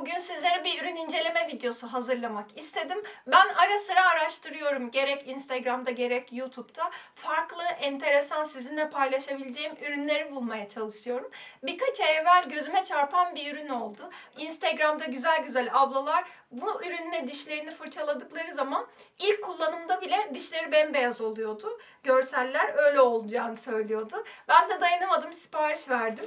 Bugün sizlere bir ürün inceleme videosu hazırlamak istedim. Ben ara sıra araştırıyorum, gerek Instagram'da gerek YouTube'da. Farklı, enteresan, sizinle paylaşabileceğim ürünleri bulmaya çalışıyorum. Birkaç ay evvel gözüme çarpan bir ürün oldu. Instagram'da güzel güzel ablalar bu ürünle dişlerini fırçaladıkları zaman ilk kullanımda bile dişleri bembeyaz oluyordu. Görseller öyle olacağını söylüyordu. Ben de dayanamadım, sipariş verdim.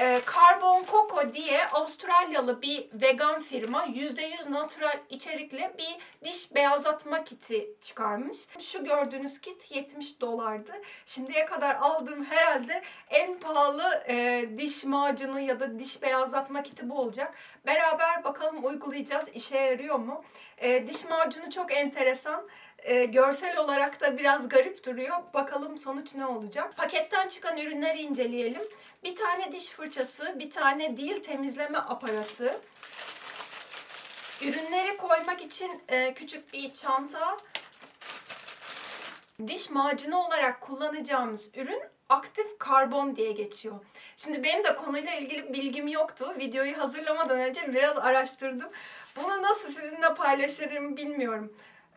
Ee, Carbon Coco diye Avustralyalı bir vegan firma %100 natural içerikli bir diş beyazlatma kiti çıkarmış. Şu gördüğünüz kit 70 dolardı. Şimdiye kadar aldığım herhalde en pahalı e, diş macunu ya da diş beyazlatma kiti bu olacak. Beraber bakalım uygulayacağız, işe yarıyor mu? E, diş macunu çok enteresan. E, görsel olarak da biraz garip duruyor. Bakalım sonuç ne olacak? Paketten çıkan ürünleri inceleyelim. Bir tane diş fırçası, bir tane dil temizleme aparatı. Ürünleri koymak için e, küçük bir çanta. Diş macunu olarak kullanacağımız ürün aktif karbon diye geçiyor. Şimdi benim de konuyla ilgili bilgim yoktu. Videoyu hazırlamadan önce biraz araştırdım. Bunu nasıl sizinle paylaşırım bilmiyorum.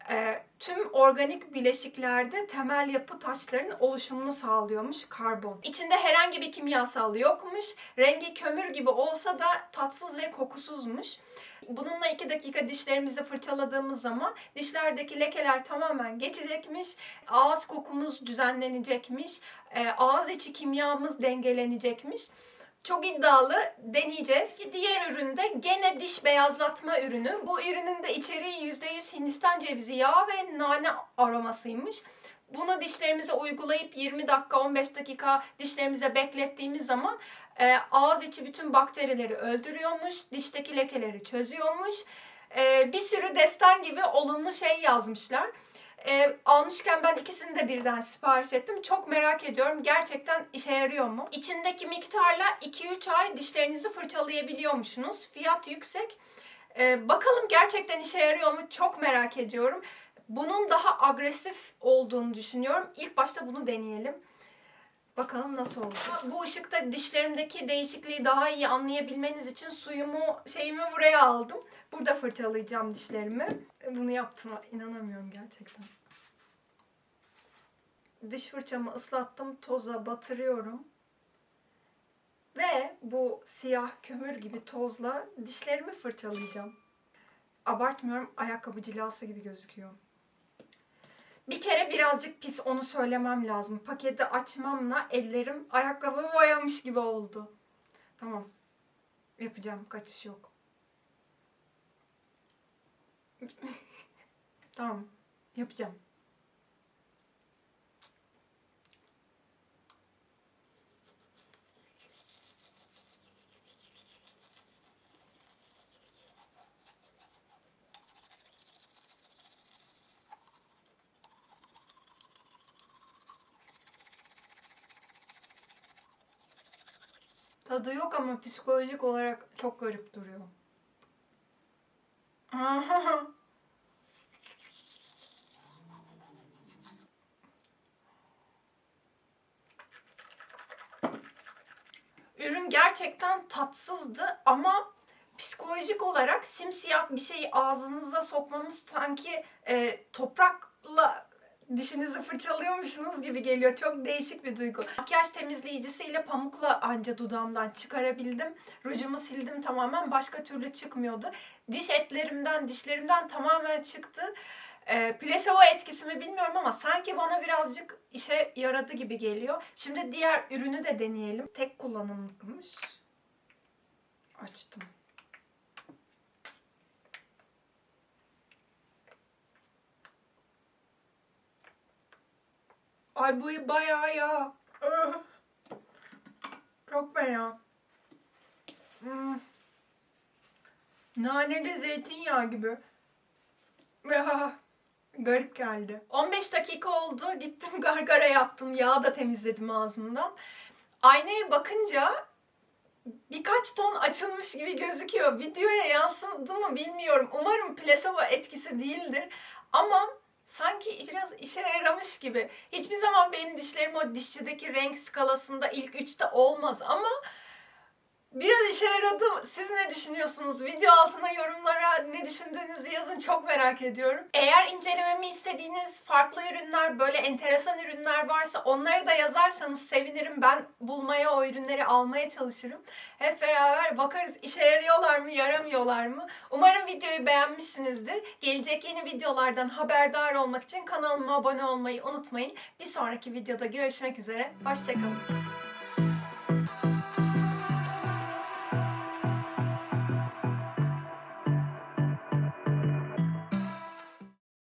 Ee, tüm organik bileşiklerde temel yapı taşların oluşumunu sağlıyormuş karbon. İçinde herhangi bir kimyasal yokmuş. Rengi kömür gibi olsa da tatsız ve kokusuzmuş. Bununla 2 dakika dişlerimizi fırçaladığımız zaman dişlerdeki lekeler tamamen geçecekmiş. Ağız kokumuz düzenlenecekmiş. e, Ağız içi kimyamız dengelenecekmiş. Çok iddialı deneyeceğiz. Diğer ürün de gene diş beyazlatma ürünü. Bu ürünün de içeriği %100 Hindistan cevizi yağı ve nane aromasıymış. Bunu dişlerimize uygulayıp 20 dakika 15 dakika dişlerimize beklettiğimiz zaman e, ağız içi bütün bakterileri öldürüyormuş, dişteki lekeleri çözüyormuş. E, bir sürü destan gibi olumlu şey yazmışlar. E, almışken ben ikisini de birden sipariş ettim. Çok merak ediyorum gerçekten işe yarıyor mu? İçindeki miktarla 2-3 ay dişlerinizi fırçalayabiliyormuşsunuz. Fiyat yüksek. E, bakalım gerçekten işe yarıyor mu? Çok merak ediyorum. Bunun daha agresif olduğunu düşünüyorum. İlk başta bunu deneyelim. Bakalım nasıl olacak. Bu ışıkta dişlerimdeki değişikliği daha iyi anlayabilmeniz için suyumu, şeyimi buraya aldım. Burada fırçalayacağım dişlerimi. Bunu yaptığıma inanamıyorum gerçekten. Diş fırçamı ıslattım, toza batırıyorum. Ve bu siyah kömür gibi tozla dişlerimi fırçalayacağım. Abartmıyorum, ayakkabı cilası gibi gözüküyor. Bir kere birazcık pis onu söylemem lazım. Paketi açmamla ellerim ayakkabı boyamış gibi oldu. Tamam. Yapacağım. Kaçış yok. tamam. Yapacağım. Tadı yok ama psikolojik olarak çok garip duruyor. Ürün gerçekten tatsızdı ama psikolojik olarak simsiyah bir şeyi ağzınıza sokmamız sanki e, toprakla dişinizi fırçalıyormuşsunuz gibi geliyor. Çok değişik bir duygu. Makyaj temizleyicisiyle pamukla anca dudağımdan çıkarabildim. Rujumu sildim tamamen. Başka türlü çıkmıyordu. Diş etlerimden, dişlerimden tamamen çıktı. E, plasebo etkisi mi bilmiyorum ama sanki bana birazcık işe yaradı gibi geliyor. Şimdi diğer ürünü de deneyelim. Tek kullanımlıkmış. Açtım. Ay bu bayağı ya. Ugh. Çok fena. Hmm. Naneli zeytinyağı gibi. Ya, garip geldi. 15 dakika oldu. Gittim gargara yaptım. Yağ da temizledim ağzımdan. Aynaya bakınca birkaç ton açılmış gibi gözüküyor. Videoya yansıdı mı bilmiyorum. Umarım plasebo etkisi değildir. Ama sanki biraz işe yaramış gibi. Hiçbir zaman benim dişlerim o dişçideki renk skalasında ilk üçte olmaz ama Biraz işe yaradı. Siz ne düşünüyorsunuz? Video altına yorumlara ne düşündüğünüzü yazın. Çok merak ediyorum. Eğer incelememi istediğiniz farklı ürünler, böyle enteresan ürünler varsa onları da yazarsanız sevinirim. Ben bulmaya, o ürünleri almaya çalışırım. Hep beraber bakarız işe yarıyorlar mı, yaramıyorlar mı? Umarım videoyu beğenmişsinizdir. Gelecek yeni videolardan haberdar olmak için kanalıma abone olmayı unutmayın. Bir sonraki videoda görüşmek üzere. Hoşçakalın.